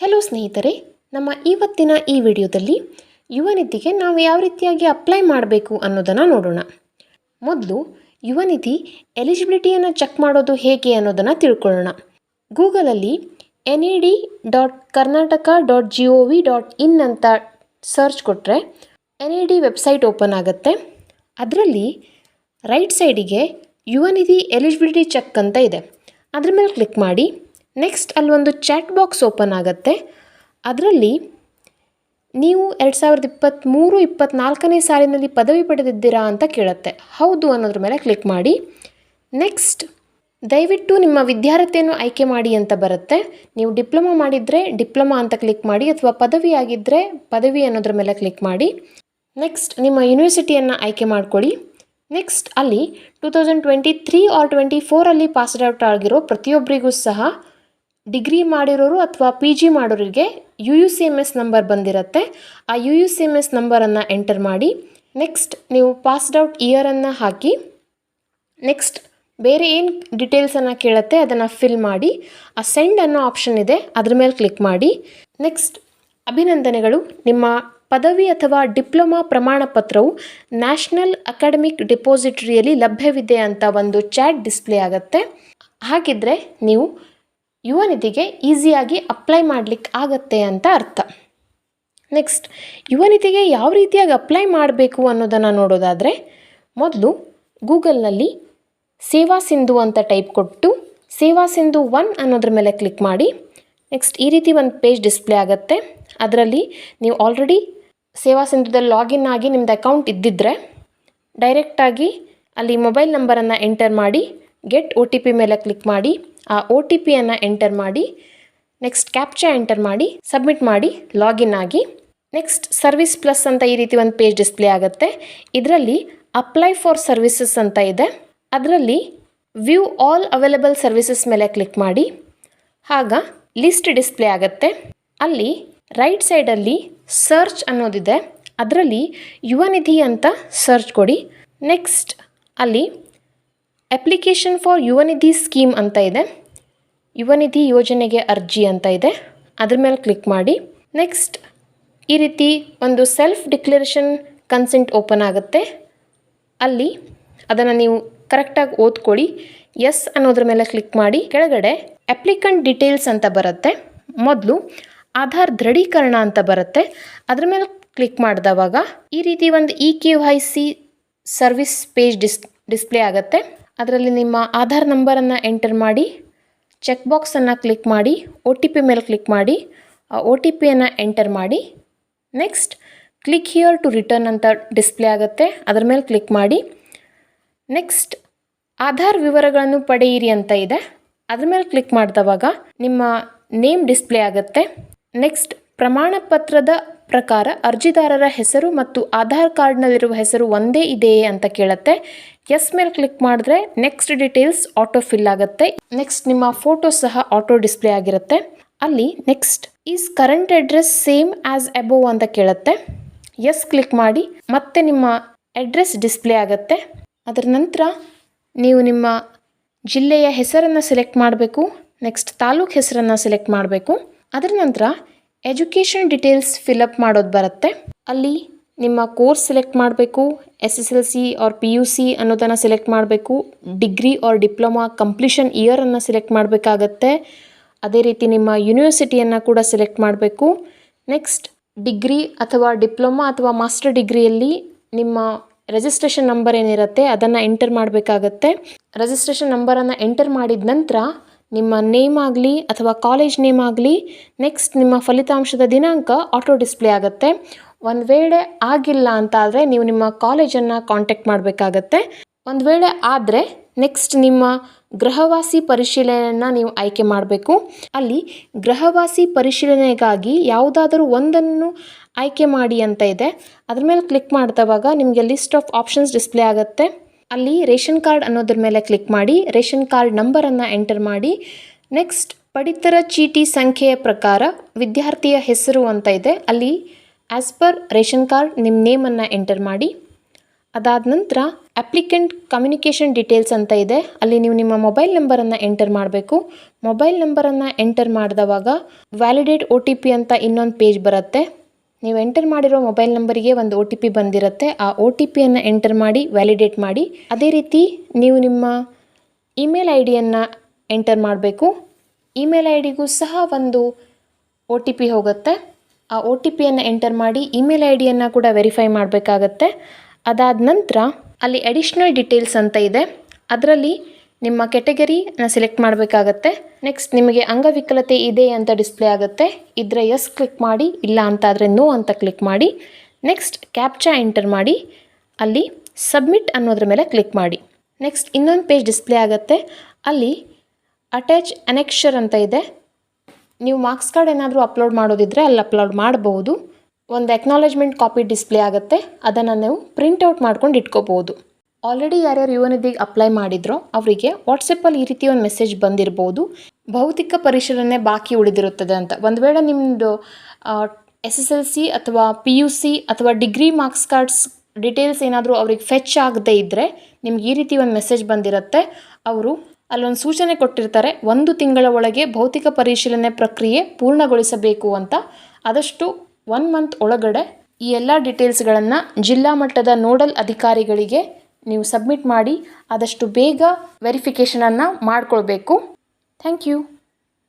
Hello ಸ್ನೇಹಿತರೆ, ನಮ್ಮ ಇವತ್ತಿನ ಈ ವಿಡಿಯೋದಲ್ಲಿ ಯುವ ನಿಧಿಗೆ ನಾವು ಯಾವ ರೀತಿಯಾಗಿ ಅಪ್ಲೈ ಮಾಡಬೇಕು ಅನ್ನೋದನ್ನು ನೋಡೋಣ. ಮೊದಲು ಯುವನಿಧಿ ಎಲಿಜಿಬಿಲಿಟಿಯನ್ನು ಚೆಕ್ ಮಾಡೋದು ಹೇಗೆ ಅನ್ನೋದನ್ನು ತಿಳ್ಕೊಳ್ಳೋಣ. ಗೂಗಲಲ್ಲಿ N E D dot Karnataka dot G O V dot in ಅಂತ ಸರ್ಚ್ ಕೊಟ್ಟರೆ N E D website open ಆಗುತ್ತೆ. ಅದರಲ್ಲಿ ರೈಟ್ ಸೈಡಿಗೆ ಯುವನಿಧಿ ಎಲಿಜಿಬಿಲಿಟಿ ಚೆಕ್ ಅಂತ ಇದೆ. ಅದ್ರ ಮೇಲೆ ಕ್ಲಿಕ್ ಮಾಡಿ. ನೆಕ್ಸ್ಟ್ ಅಲ್ಲಿ ಒಂದು ಚಾಟ್ ಬಾಕ್ಸ್ ಓಪನ್ ಆಗುತ್ತೆ. ಅದರಲ್ಲಿ ನೀವು ಎರಡು ಸಾವಿರದ ಇಪ್ಪತ್ತ್ಮೂರು ಇಪ್ಪತ್ತ್ನಾಲ್ಕನೇ ಸಾಲಿನಲ್ಲಿ ಪದವಿ ಪಡೆದಿದ್ದೀರಾ ಅಂತ ಕೇಳುತ್ತೆ. ಹೌದು ಅನ್ನೋದ್ರ ಮೇಲೆ ಕ್ಲಿಕ್ ಮಾಡಿ. ನೆಕ್ಸ್ಟ್ ದಯವಿಟ್ಟು ನಿಮ್ಮ ವಿದ್ಯಾರ್ಥಿಯನ್ನು ಆಯ್ಕೆ ಮಾಡಿ ಅಂತ ಬರುತ್ತೆ. ನೀವು ಡಿಪ್ಲೊಮಾ ಮಾಡಿದರೆ ಡಿಪ್ಲೊಮಾ ಅಂತ ಕ್ಲಿಕ್ ಮಾಡಿ ಅಥವಾ ಪದವಿ ಆಗಿದ್ದರೆ ಪದವಿ ಅನ್ನೋದ್ರ ಮೇಲೆ ಕ್ಲಿಕ್ ಮಾಡಿ. ನೆಕ್ಸ್ಟ್ ನಿಮ್ಮ ಯೂನಿವರ್ಸಿಟಿಯನ್ನು ಆಯ್ಕೆ ಮಾಡ್ಕೊಳ್ಳಿ. ನೆಕ್ಸ್ಟ್ ಅಲ್ಲಿ two thousand twenty three or twenty ಫೋರಲ್ಲಿ passed out ಆಗಿರೋ ಪ್ರತಿಯೊಬ್ಬರಿಗೂ ಸಹ ಡಿಗ್ರಿ ಮಾಡಿರೋರು ಅಥವಾ ಪಿ ಜಿ ಮಾಡೋರಿಗೆ U U C M S number ಬಂದಿರುತ್ತೆ. ಆ U U C M S ನಂಬರನ್ನು ಎಂಟರ್ ಮಾಡಿ ನೆಕ್ಸ್ಟ್ ನೀವು ಪಾಸ್ಡ್ ಔಟ್ ಇಯರನ್ನು ಹಾಕಿ ನೆಕ್ಸ್ಟ್ ಬೇರೆ ಏನು ಡಿಟೇಲ್ಸನ್ನು ಕೇಳುತ್ತೆ ಅದನ್ನು ಫಿಲ್ ಮಾಡಿ, ಆ ಸೆಂಡ್ ಅನ್ನೋ ಆಪ್ಷನ್ ಇದೆ, ಅದ್ರ ಮೇಲೆ ಕ್ಲಿಕ್ ಮಾಡಿ. ನೆಕ್ಸ್ಟ್ ಅಭಿನಂದನೆಗಳು. ನಿಮ್ಮ ಪದವಿ ಅಥವಾ ಡಿಪ್ಲೊಮಾ ಪ್ರಮಾಣ ಪತ್ರವು ನ್ಯಾಷನಲ್ ಅಕಾಡೆಮಿಕ್ ಡಿಪಾಸಿಟ್ರಿಯಲ್ಲಿ ಲಭ್ಯವಿದೆ ಅಂತ ಒಂದು ಚಾಟ್ ಡಿಸ್ಪ್ಲೇ ಆಗುತ್ತೆ. ಹಾಗಿದ್ರೆ ನೀವು ಯುವ ನಿಧಿಗೆ ಈಸಿಯಾಗಿ ಅಪ್ಲೈ ಮಾಡಲಿಕ್ಕೆ ಆಗತ್ತೆ ಅಂತ ಅರ್ಥ. ನೆಕ್ಸ್ಟ್, ಯುವ ನಿಧಿಗೆ ಯಾವ ರೀತಿಯಾಗಿ ಅಪ್ಲೈ ಮಾಡಬೇಕು ಅನ್ನೋದನ್ನು ನೋಡೋದಾದರೆ, ಮೊದಲು ಗೂಗಲ್ನಲ್ಲಿ ಸೇವಾ ಸಿಂಧು ಅಂತ ಟೈಪ್ ಕೊಟ್ಟು ಸೇವಾ ಸಿಂಧು ಒನ್ ಅನ್ನೋದ್ರ ಮೇಲೆ ಕ್ಲಿಕ್ ಮಾಡಿ. ನೆಕ್ಸ್ಟ್, ಈ ರೀತಿ ಒಂದು ಪೇಜ್ ಡಿಸ್ಪ್ಲೇ ಆಗುತ್ತೆ. ಅದರಲ್ಲಿ ನೀವು ಆಲ್ರೆಡಿ ಸೇವಾ ಸಿಂಧುದಲ್ಲಿ ಲಾಗಿನ್ ಆಗಿ ನಿಮ್ಮದು ಅಕೌಂಟ್ ಇದ್ದಿದ್ದರೆ ಡೈರೆಕ್ಟಾಗಿ ಅಲ್ಲಿ ಮೊಬೈಲ್ ನಂಬರನ್ನು ಎಂಟರ್ ಮಾಡಿ, ಗೆಟ್ ಒ ಟಿ ಪಿ ಮೇಲೆ ಕ್ಲಿಕ್ ಮಾಡಿ ಆ ಒ ಟಿ ಪಿಯನ್ನು ಎಂಟರ್ ಮಾಡಿ, ನೆಕ್ಸ್ಟ್ ಕ್ಯಾಪ್ಚಾ ಎಂಟರ್ ಮಾಡಿ, ಸಬ್ಮಿಟ್ ಮಾಡಿ, ಲಾಗಿನ್ ಆಗಿ. ನೆಕ್ಸ್ಟ್ ಸರ್ವಿಸ್ ಪ್ಲಸ್ ಅಂತ ಈ ರೀತಿ ಒಂದು ಪೇಜ್ ಡಿಸ್ಪ್ಲೇ ಆಗುತ್ತೆ. ಇದರಲ್ಲಿ ಅಪ್ಲೈ ಫಾರ್ ಸರ್ವಿಸಸ್ ಅಂತ ಇದೆ. ಅದರಲ್ಲಿ ವ್ಯೂ ಆಲ್ ಅವೈಲಬಲ್ ಸರ್ವಿಸಸ್ ಮೇಲೆ ಕ್ಲಿಕ್ ಮಾಡಿ. ಆಗ ಲಿಸ್ಟ್ ಡಿಸ್ಪ್ಲೇ ಆಗುತ್ತೆ. ಅಲ್ಲಿ ರೈಟ್ ಸೈಡಲ್ಲಿ ಸರ್ಚ್ ಅನ್ನೋದಿದೆ. ಅದರಲ್ಲಿ ಯುವ ನಿಧಿ ಅಂತ ಸರ್ಚ್ ಕೊಡಿ. ನೆಕ್ಸ್ಟ್ ಅಲ್ಲಿ ಅಪ್ಲಿಕೇಶನ್ ಫಾರ್ ಯುವನಿಧಿ ಸ್ಕೀಮ್ ಅಂತ ಇದೆ. ಯುವನಿಧಿ ಯೋಜನೆಗೆ ಅರ್ಜಿ ಅಂತ ಇದೆ. ಅದ್ರ ಮೇಲೆ ಕ್ಲಿಕ್ ಮಾಡಿ. ನೆಕ್ಸ್ಟ್ ಈ ರೀತಿ ಒಂದು ಸೆಲ್ಫ್ ಡಿಕ್ಲರೇಷನ್ ಕನ್ಸೆಂಟ್ ಓಪನ್ ಆಗುತ್ತೆ. ಅಲ್ಲಿ ಅದನ್ನು ನೀವು ಕರೆಕ್ಟಾಗಿ ಓದ್ಕೊಳ್ಳಿ. ಎಸ್ ಅನ್ನೋದ್ರ ಮೇಲೆ ಕ್ಲಿಕ್ ಮಾಡಿ. ಕೆಳಗಡೆ ಅಪ್ಲಿಕಂಟ್ ಡೀಟೇಲ್ಸ್ ಅಂತ ಬರುತ್ತೆ. ಮೊದಲು ಆಧಾರ್ ದೃಢೀಕರಣ ಅಂತ ಬರುತ್ತೆ. ಅದ್ರ ಮೇಲೆ ಕ್ಲಿಕ್ ಮಾಡಿದವಾಗ ಈ ರೀತಿ ಒಂದು E K Y C service page dis display ಆಗುತ್ತೆ. ಅದರಲ್ಲಿ ನಿಮ್ಮ ಆಧಾರ್ ನಂಬರನ್ನು ಎಂಟರ್ ಮಾಡಿ, ಚೆಕ್ ಬಾಕ್ಸನ್ನು ಕ್ಲಿಕ್ ಮಾಡಿ, ಒ ಟಿ ಪಿ ಮೇಲೆ ಕ್ಲಿಕ್ ಮಾಡಿ, ಆ ಒ ಟಿ ಪಿಯನ್ನು ಎಂಟರ್ ಮಾಡಿ. Next, click here to return ಅಂತ ಡಿಸ್ಪ್ಲೇ ಆಗುತ್ತೆ, ಅದರ ಮೇಲೆ ಕ್ಲಿಕ್ ಮಾಡಿ. ನೆಕ್ಸ್ಟ್, ಆಧಾರ್ ವಿವರಗಳನ್ನು ಪಡೆಯಿರಿ ಅಂತ ಇದೆ, ಅದ್ರ ಮೇಲೆ ಕ್ಲಿಕ್ ಮಾಡಿದವಾಗ ನಿಮ್ಮ ನೇಮ್ ಡಿಸ್ಪ್ಲೇ ಆಗುತ್ತೆ. ನೆಕ್ಸ್ಟ್ ಪ್ರಮಾಣ ಪತ್ರದ ಪ್ರಕಾರ ಅರ್ಜಿದಾರರ ಹೆಸರು ಮತ್ತು ಆಧಾರ್ ಕಾರ್ಡ್ನಲ್ಲಿರುವ ಹೆಸರು ಒಂದೇ ಇದೆಯೇ ಅಂತ ಕೇಳುತ್ತೆ. ಎಸ್ ಮೇಲೆ ಕ್ಲಿಕ್ ಮಾಡಿದ್ರೆ ನೆಕ್ಸ್ಟ್ ಡೀಟೇಲ್ಸ್ ಆಟೋ ಫಿಲ್ ಆಗುತ್ತೆ. ನೆಕ್ಸ್ಟ್ ನಿಮ್ಮ ಫೋಟೋ ಸಹ ಆಟೋ ಡಿಸ್ಪ್ಲೇ ಆಗಿರುತ್ತೆ. ಅಲ್ಲಿ next is current address same as above ಅಂತ ಕೇಳುತ್ತೆ. ಎಸ್ ಕ್ಲಿಕ್ ಮಾಡಿ. ಮತ್ತೆ ನಿಮ್ಮ ಅಡ್ರೆಸ್ ಡಿಸ್ಪ್ಲೇ ಆಗುತ್ತೆ. ಅದರ ನಂತರ ನೀವು ನಿಮ್ಮ ಜಿಲ್ಲೆಯ ಹೆಸರನ್ನು ಸೆಲೆಕ್ಟ್ ಮಾಡಬೇಕು. ನೆಕ್ಸ್ಟ್ ತಾಲೂಕು ಹೆಸರನ್ನು ಸೆಲೆಕ್ಟ್ ಮಾಡಬೇಕು. ಅದರ ನಂತರ ಎಜುಕೇಷನ್ ಡಿಟೇಲ್ಸ್ ಫಿಲಪ್ ಮಾಡೋದು ಬರುತ್ತೆ. ಅಲ್ಲಿ ನಿಮ್ಮ ಕೋರ್ಸ್ ಸೆಲೆಕ್ಟ್ ಮಾಡಬೇಕು S S L C or P U C ಅನ್ನೋದನ್ನು ಸೆಲೆಕ್ಟ್ ಮಾಡಬೇಕು, ಡಿಗ್ರಿ ಆರ್ ಡಿಪ್ಲೊಮಾ ಕಂಪ್ಲೀಷನ್ ಇಯರನ್ನು ಸೆಲೆಕ್ಟ್ ಮಾಡಬೇಕಾಗತ್ತೆ. ಅದೇ ರೀತಿ ನಿಮ್ಮ ಯೂನಿವರ್ಸಿಟಿಯನ್ನು ಕೂಡ ಸೆಲೆಕ್ಟ್ ಮಾಡಬೇಕು. ನೆಕ್ಸ್ಟ್, ಡಿಗ್ರಿ ಅಥವಾ ಡಿಪ್ಲೊಮಾ ಅಥವಾ ಮಾಸ್ಟರ್ ಡಿಗ್ರಿಯಲ್ಲಿ ನಿಮ್ಮ ರಿಜಿಸ್ಟ್ರೇಷನ್ ನಂಬರ್ ಏನಿರುತ್ತೆ ಅದನ್ನು ಎಂಟರ್ ಮಾಡಬೇಕಾಗತ್ತೆ. ರಿಜಿಸ್ಟ್ರೇಷನ್ ನಂಬರನ್ನು ಎಂಟರ್ ಮಾಡಿದ ನಂತರ ನಿಮ್ಮ ನೇಮ್ ಆಗಲಿ ಅಥವಾ ಕಾಲೇಜ್ ನೇಮ್ ಆಗಲಿ, ನೆಕ್ಸ್ಟ್ ನಿಮ್ಮ ಫಲಿತಾಂಶದ ದಿನಾಂಕ ಆಟೋ ಡಿಸ್ಪ್ಲೇ ಆಗುತ್ತೆ. ಒಂದು ವೇಳೆ ಆಗಿಲ್ಲ ಅಂತ ಆದರೆ ನೀವು ನಿಮ್ಮ ಕಾಲೇಜನ್ನು ಕಾಂಟ್ಯಾಕ್ಟ್ ಮಾಡಬೇಕಾಗತ್ತೆ. ಒಂದು ವೇಳೆ ಆದರೆ ನೆಕ್ಸ್ಟ್ ನಿಮ್ಮ ಗೃಹವಾಸಿ ಪರಿಶೀಲನೆಯನ್ನು ನೀವು ಆಯ್ಕೆ ಮಾಡಬೇಕು. ಅಲ್ಲಿ ಗೃಹವಾಸಿ ಪರಿಶೀಲನೆಗಾಗಿ ಯಾವುದಾದರೂ ಒಂದನ್ನು ಆಯ್ಕೆ ಮಾಡಿ ಅಂತ ಇದೆ. ಅದ್ರ ಮೇಲೆ ಕ್ಲಿಕ್ ಮಾಡಿದವಾಗ ನಿಮಗೆ ಲಿಸ್ಟ್ ಆಫ್ ಆಪ್ಷನ್ಸ್ ಡಿಸ್ಪ್ಲೇ ಆಗುತ್ತೆ. ಅಲ್ಲಿ ರೇಷನ್ ಕಾರ್ಡ್ ಅನ್ನೋದ್ರ ಮೇಲೆ ಕ್ಲಿಕ್ ಮಾಡಿ, ರೇಷನ್ ಕಾರ್ಡ್ ನಂಬರನ್ನು ಎಂಟರ್ ಮಾಡಿ. ನೆಕ್ಸ್ಟ್ ಪಡಿತರ ಚೀಟಿ ಸಂಖ್ಯೆಯ ಪ್ರಕಾರ ವಿದ್ಯಾರ್ಥಿಯ ಹೆಸರು ಅಂತ ಇದೆ. ಅಲ್ಲಿ ಆ್ಯಸ್ ಪರ್ ರೇಷನ್ ಕಾರ್ಡ್ ನಿಮ್ಮ ನೇಮನ್ನು ಎಂಟರ್ ಮಾಡಿ. ಅದಾದ ನಂತರ ಅಪ್ಲಿಕೆಂಟ್ ಕಮ್ಯುನಿಕೇಷನ್ ಡೀಟೇಲ್ಸ್ ಅಂತ ಇದೆ. ಅಲ್ಲಿ ನೀವು ನಿಮ್ಮ ಮೊಬೈಲ್ ನಂಬರನ್ನು ಎಂಟರ್ ಮಾಡಬೇಕು. ಮೊಬೈಲ್ ನಂಬರನ್ನು ಎಂಟರ್ ಮಾಡಿದವಾಗ ವ್ಯಾಲಿಡೇಟ್ ಒ ಟಿ ಪಿ ಅಂತ ಇನ್ನೊಂದು ಪೇಜ್ ಬರುತ್ತೆ. ನೀವು ಎಂಟರ್ ಮಾಡಿರೋ ಮೊಬೈಲ್ ನಂಬರಿಗೆ ಒಂದು ಒ ಟಿ ಪಿ ಬಂದಿರುತ್ತೆ. ಆ ಒ ಟಿ ಪಿಯನ್ನು ಎಂಟರ್ ಮಾಡಿ ವ್ಯಾಲಿಡೇಟ್ ಮಾಡಿ. ಅದೇ ರೀತಿ ನೀವು ನಿಮ್ಮ ಇಮೇಲ್ ಐ ಡಿಯನ್ನು ಎಂಟರ್ ಮಾಡಬೇಕು. ಇಮೇಲ್ ಐ ಡಿಗೂ ಸಹ ಒಂದು ಒ ಟಿ ಪಿ ಹೋಗುತ್ತೆ. ಆ ಒ ಟಿ ಪಿಯನ್ನು ಎಂಟರ್ ಮಾಡಿ ಇಮೇಲ್ ಐ ಡಿಯನ್ನು ಕೂಡ ವೆರಿಫೈ ಮಾಡಬೇಕಾಗತ್ತೆ. ಅದಾದ ನಂತರ ಅಲ್ಲಿ ಅಡಿಷ್ನಲ್ ಡೀಟೇಲ್ಸ್ ಅಂತ ಇದೆ. ಅದರಲ್ಲಿ ನಿಮ್ಮ ಕೆಟಗರಿನ ಸೆಲೆಕ್ಟ್ ಮಾಡಬೇಕಾಗತ್ತೆ. ನೆಕ್ಸ್ಟ್ ನಿಮಗೆ ಅಂಗವಿಕಲತೆ ಇದೆ ಅಂತ ಡಿಸ್ಪ್ಲೇ ಆಗುತ್ತೆ. ಇದ್ರೆ ಎಸ್ ಕ್ಲಿಕ್ ಮಾಡಿ, ಇಲ್ಲ ಅಂತ ಆದರೆ ನೋ ಅಂತ ಕ್ಲಿಕ್ ಮಾಡಿ. ನೆಕ್ಸ್ಟ್ ಕ್ಯಾಪ್ಚಾ ಎಂಟರ್ ಮಾಡಿ. ಅಲ್ಲಿ ಸಬ್ಮಿಟ್ ಅನ್ನೋದ್ರ ಮೇಲೆ ಕ್ಲಿಕ್ ಮಾಡಿ. ನೆಕ್ಸ್ಟ್ ಇನ್ನೊಂದು ಪೇಜ್ ಡಿಸ್ಪ್ಲೇ ಆಗುತ್ತೆ. ಅಲ್ಲಿ ಅಟ್ಯಾಚ್ ಅನೆಕ್ಷರ್ ಅಂತ ಇದೆ. ನೀವು ಮಾರ್ಕ್ಸ್ ಕಾರ್ಡ್ ಏನಾದರೂ ಅಪ್ಲೋಡ್ ಮಾಡೋದಿದ್ರೆ ಅಲ್ಲಿ ಅಪ್ಲೋಡ್ ಮಾಡಬಹುದು ಒಂದು ಎಕ್ನಾಲಜ್ಮೆಂಟ್ ಕಾಪಿ ಡಿಸ್ಪ್ಲೇ ಆಗುತ್ತೆ. ಅದನ್ನು ನೀವು ಪ್ರಿಂಟೌಟ್ ಮಾಡ್ಕೊಂಡು ಇಟ್ಕೋಬೋದು. ಆಲ್ರೆಡಿ ಯಾರ್ಯಾರು ಯುವ ನಿಧಿಗೆ ಅಪ್ಲೈ ಮಾಡಿದ್ರೋ ಅವರಿಗೆ ವಾಟ್ಸಪ್ಪಲ್ಲಿ ಈ ರೀತಿ ಒಂದು ಮೆಸೇಜ್ ಬಂದಿರ್ಬೋದು. ಭೌತಿಕ ಪರಿಶೀಲನೆ ಬಾಕಿ ಉಳಿದಿರುತ್ತದೆ ಅಂತ. ಒಂದು ವೇಳೆ ನಿಮ್ಮದು ಎಸ್ ಎಸ್ ಎಲ್ ಸಿ ಅಥವಾ ಪಿ ಯು ಸಿ ಅಥವಾ ಡಿಗ್ರಿ ಮಾರ್ಕ್ಸ್ ಕಾರ್ಡ್ಸ್ ಡೀಟೇಲ್ಸ್ ಏನಾದರೂ ಅವ್ರಿಗೆ ಫೆಚ್ ಆಗದೇ ಇದ್ದರೆ ನಿಮ್ಗೆ ಈ ರೀತಿ ಒಂದು ಮೆಸೇಜ್ ಬಂದಿರುತ್ತೆ. ಅವರು ಅಲ್ಲೊಂದು ಸೂಚನೆ ಕೊಟ್ಟಿರ್ತಾರೆ, ಒಂದು ತಿಂಗಳ ಒಳಗೆ ಭೌತಿಕ ಪರಿಶೀಲನೆ ಪ್ರಕ್ರಿಯೆ ಪೂರ್ಣಗೊಳಿಸಬೇಕು ಅಂತ. ಆದಷ್ಟು ಒನ್ ಮಂತ್ ಒಳಗಡೆ ಈ ಎಲ್ಲ ಡೀಟೇಲ್ಸ್ಗಳನ್ನು ಜಿಲ್ಲಾ ಮಟ್ಟದ ನೋಡಲ್ ಅಧಿಕಾರಿಗಳಿಗೆ ನೀವು ಸಬ್ಮಿಟ್ ಮಾಡಿ, ಆದಷ್ಟು ಬೇಗ ವೆರಿಫಿಕೇಷನನ್ನು ಮಾಡಿಕೊಳ್ಬೇಕು. Thank you